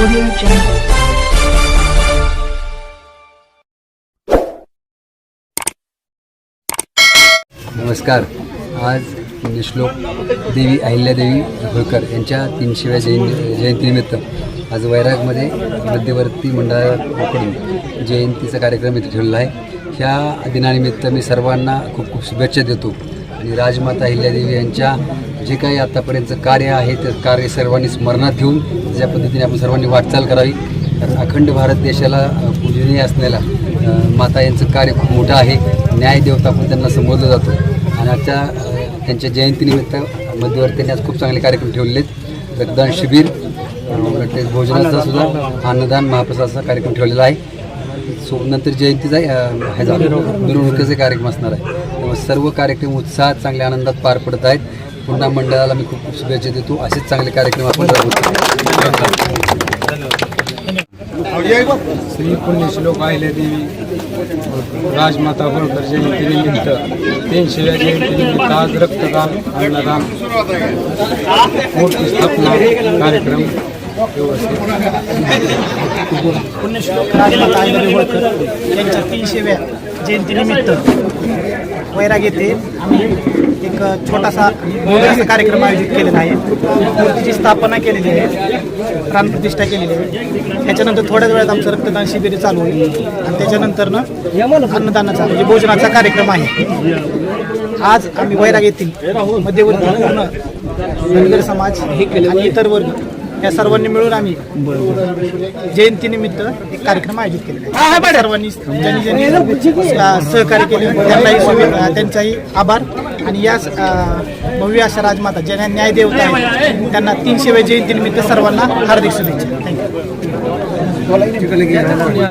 Audio Jungle. नमस्कार. आज निश्लोक देवी अहिल्यादेवी होळकर यांच्या तीनशेव्या जयंती जयंतीनिमित्त आज वैरागमध्ये मध्यवर्ती मंडळाकडून जयंतीचा कार्यक्रम इथे ठेवलेला आहे. ह्या दिनानिमित्त मी सर्वांना खूप खूप शुभेच्छा देतो. आणि राजमाता अहिल्यादेवी यांच्या जे काही आतापर्यंतचं कार्य आहे ते कार्य सर्वांनी स्मरणात घेऊन ज्या पद्धतीने आपण सर्वांनी वाटचाल करावी. कारण अखंड भारत देशाला पूजनीय असलेला माता यांचं कार्य खूप मोठं आहे. न्यायदेवता आपण त्यांना संबोधलं जातो. आणि आजच्या त्यांच्या जयंतीनिमित्त मध्यवर्तींनी आज खूप चांगले कार्यक्रम ठेवलेले आहेत रक्तदान शिबिर भोजनाचा सुद्धा अन्नदान महाप्रसादाचा कार्यक्रम ठेवलेला आहे. सो नंतर जयंतीचा ह्याचा मिरवणुकीचे कार्यक्रम असणार आहे. सर्व कार्यक्रम उत्साहात चांगल्या आनंदात पार पडत आहेत. पुन्हा मंडळाला मी खूप खूप शुभेच्छा देतो. असेच चांगले कार्यक्रम आपण राबवतो श्री पुण्यश्लोक अहिल्यादेवी राजमाता होळकर जयंतीनिमित्त तीनशेव्या जयंतीनिमित्त आज रक्तदान अन्नदान. मूर्ती स्थापना कार्यक्रम पुण्यश्लोक राजमाता आईदेवी होळकर यांच्या तीनशेव्या जयंतीनिमित्त वैराग येथे आम्ही एक छोटासा भव्य कार्यक्रम आयोजित केलेला आहे. मूर्तीची स्थापना केलेली आहे. प्राणप्रतिष्ठा केलेली आहे. त्याच्यानंतर थोड्याच वेळात आमचं रक्तदान शिबिर चालू होईल. आणि त्याच्यानंतरनं अन्नदानाचा म्हणजे भोजनाचा कार्यक्रम आहे. आज आम्ही वैराग येथील मध्यवर्ती पूर्ण धनगर समाज आणि इतर वर्ग या सर्वांनी मिळून आम्ही जयंतीनिमित्त एक कार्यक्रम आयोजित केलेला आहे. सर्वांनी ज्यांनी ज्यांनी सहकार्य केले त्यांनाही त्यांचाही आभार. आणि या भव्य अशा राजमाता ज्यांना न्याय देवता आहे त्यांना तीनशेव्या जयंतीनिमित्त सर्वांना हार्दिक शुभेच्छा. थँक्यू